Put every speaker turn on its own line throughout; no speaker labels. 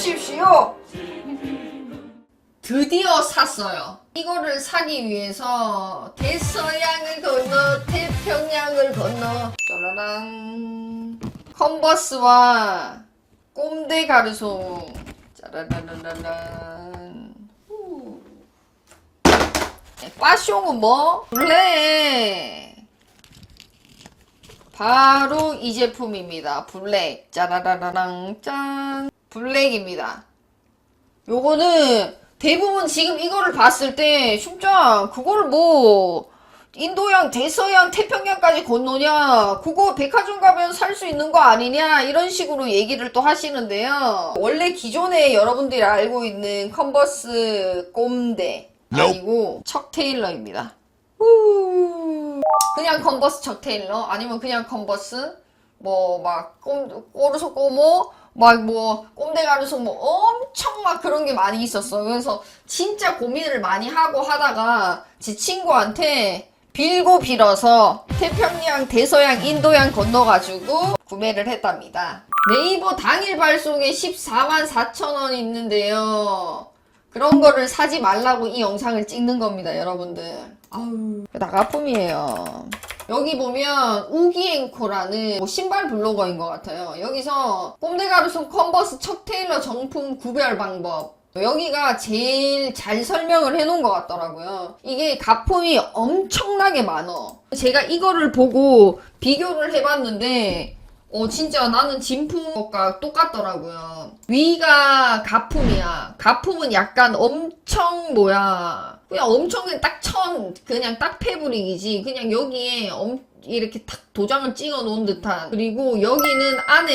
주십시오. 드디어 샀어요. 이거를 사기 위해서 대서양을 건너 태평양을 건너 짜라랑 컨버스와 꼼데 가르송 짜라라라란 후. 네, 빠숑은 뭐? 블랙 바로 이 제품입니다. 블랙 짜라라라랑 짠 블랙입니다. 요거는 대부분 지금 이거를 봤을 때 진짜 그걸 뭐 인도양, 대서양, 태평양까지 건너냐 그거 백화점 가면 살 수 있는 거 아니냐 이런 식으로 얘기를 또 하시는데요. 원래 기존에 여러분들이 알고 있는 컨버스 꼼데 아니고 척 테일러입니다. 후. 그냥 컨버스 척 테일러? 아니면 그냥 컨버스? 뭐 막 꼬르소 꼬모 막뭐 꼼데 가르소 뭐 엄청 막 그런 게 많이 있었어. 그래서 진짜 고민을 많이 하고 하다가 제 친구한테 빌고 빌어서 태평양, 대서양, 인도양 건너가지고 구매를 했답니다. 네이버 당일 발송에 14만 4천 원 있는데요. 그런 거를 사지 말라고 이 영상을 찍는 겁니다, 여러분들. 아우, 나가품이에요. 여기 보면 우기앵코라는 뭐 신발 블로거인 것 같아요. 여기서 꼼데가르손 컨버스 척 테일러 정품 구별 방법. 여기가 제일 잘 설명을 해놓은 것 같더라고요. 이게 가품이 엄청나게 많어. 제가 이거를 보고 비교를 해봤는데 어 진짜 나는 진품 것과 똑같더라고요. 위가 가품이야. 가품은 약간 엄청 뭐야. 그냥 엄청 그냥 딱 천, 그냥 딱 패브릭이지. 그냥 여기에 엄, 이렇게 탁 도장을 찍어 놓은 듯한. 그리고 여기는 안에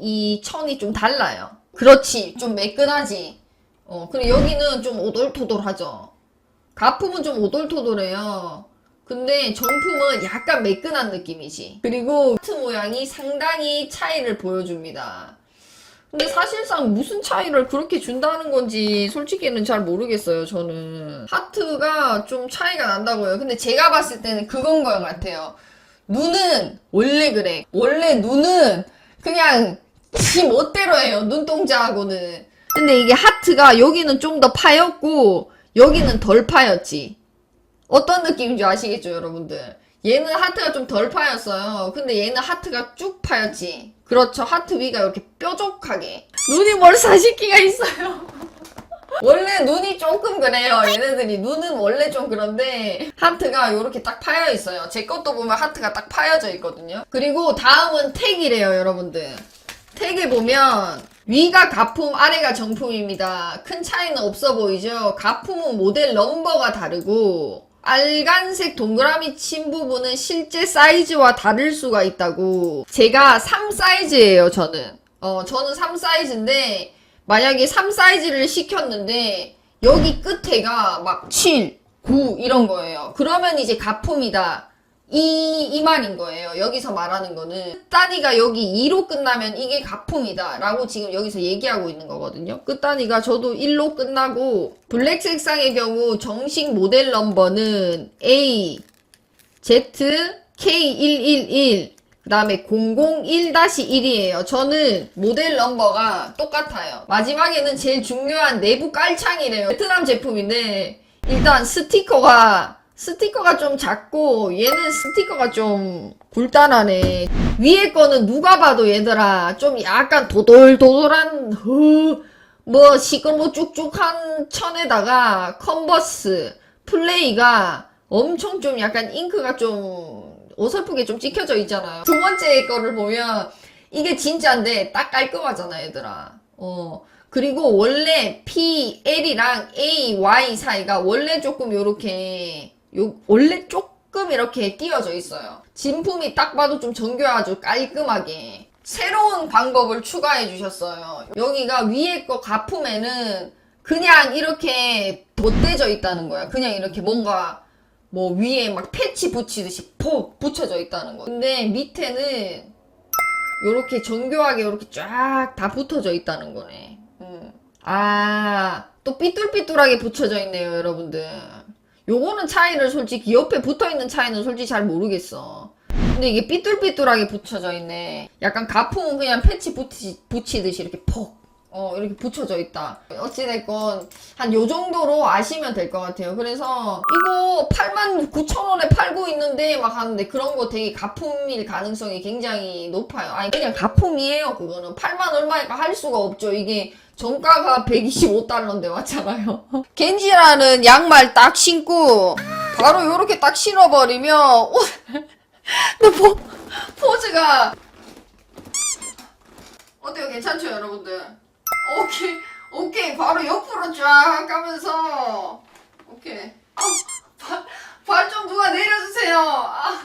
이 천이 좀 달라요. 그렇지. 좀 매끈하지. 어, 그리고 여기는 좀 오돌토돌하죠. 가품은 좀 오돌토돌해요. 근데 정품은 약간 매끈한 느낌이지. 그리고 하트 모양이 상당히 차이를 보여줍니다. 근데 사실상 무슨 차이를 그렇게 준다는 건지 솔직히는 잘 모르겠어요, 저는. 하트가 좀 차이가 난다고요. 근데 제가 봤을 때는 그건 것 같아요. 눈은 원래 그래. 원래 눈은 그냥 지 멋대로 해요, 눈동자하고는. 근데 이게 하트가 여기는 좀 더 파였고, 여기는 덜 파였지. 어떤 느낌인지 아시겠죠, 여러분들? 얘는 하트가 좀 덜 파였어요. 근데 얘는 하트가 쭉 파였지. 그렇죠. 하트 위가 이렇게 뾰족하게. 눈이 뭘 사시기가 있어요. 원래 눈이 조금 그래요. 얘네들이. 눈은 원래 좀 그런데 하트가 이렇게 딱 파여 있어요. 제 것도 보면 하트가 딱 파여져 있거든요. 그리고 다음은 택이래요, 여러분들. 택에 보면 위가 가품, 아래가 정품입니다. 큰 차이는 없어 보이죠? 가품은 모델 넘버가 다르고 빨간색 동그라미 친 부분은 실제 사이즈와 다를 수가 있다고. 제가 3 사이즈예요, 저는. 어, 저는 3 사이즈인데 만약에 3 사이즈를 시켰는데 여기 끝에가 막 7, 9 이런 거예요. 그러면 이제 가품이다. 이, 이 말인 거예요. 여기서 말하는 거는. 끝단위가 여기 2로 끝나면 이게 가품이다. 라고 지금 여기서 얘기하고 있는 거거든요. 끝단위가 저도 1로 끝나고, 블랙 색상의 경우 정식 모델 넘버는 A, Z, K111, 그 다음에 001-1이에요. 저는 모델 넘버가 똑같아요. 마지막에는 제일 중요한 내부 깔창이래요. 베트남 제품인데, 일단 스티커가 스티커가 좀 작고 얘는 스티커가 좀 굴단하네. 위에 거는 누가 봐도 얘들아 좀 약간 도돌도돌한 흐 뭐 시꺼모 쭉쭉한 천에다가 컨버스 플레이가 엄청 좀 약간 잉크가 좀 어설프게 좀 찍혀져 있잖아요. 두 번째 거를 보면 이게 진짜인데 딱 깔끔하잖아 얘들아. 어. 그리고 원래 P, L이랑 A, Y 사이가 원래 조금 요렇게 요 원래 조금 이렇게 띄어져 있어요. 진품이 딱 봐도 좀 정교하죠. 깔끔하게. 새로운 방법을 추가해 주셨어요. 여기가 위에 거 가품에는 그냥 이렇게 덧대져 있다는 거야. 그냥 이렇게 뭔가 뭐 위에 막 패치 붙이듯이 폭 붙여져 있다는 거. 근데 밑에는 요렇게 정교하게 이렇게 쫙 다 붙어져 있다는 거네. 음. 아, 또 삐뚤삐뚤하게 붙여져 있네요, 여러분들. 요거는 차이를 솔직히 옆에 붙어 있는 차이는 솔직히 잘 모르겠어. 근데 이게 삐뚤삐뚤하게 붙여져 있네. 약간 가품은 그냥 패치 붙이, 붙이듯이 이렇게 폭 어, 이렇게 붙여져 있다. 어찌됐건, 한 요 정도로 아시면 될 것 같아요. 그래서, 이거 89,000원에 팔고 있는데, 막 하는데, 그런 거 되게 가품일 가능성이 굉장히 높아요. 아니, 그냥 가품이에요, 그거는. 8만 얼마니까 할 수가 없죠. 이게, 정가가 125달러인데, 맞잖아요. 겐지라는 양말 딱 신고, 바로 요렇게 딱 신어버리면, 옷, 근데 포, 포즈가, 어때요? 괜찮죠, 여러분들? 오케이, 오케이. 바로 옆으로 쫙 가면서, 오케이. 아, 발, 발좀 누가 내려주세요. 아.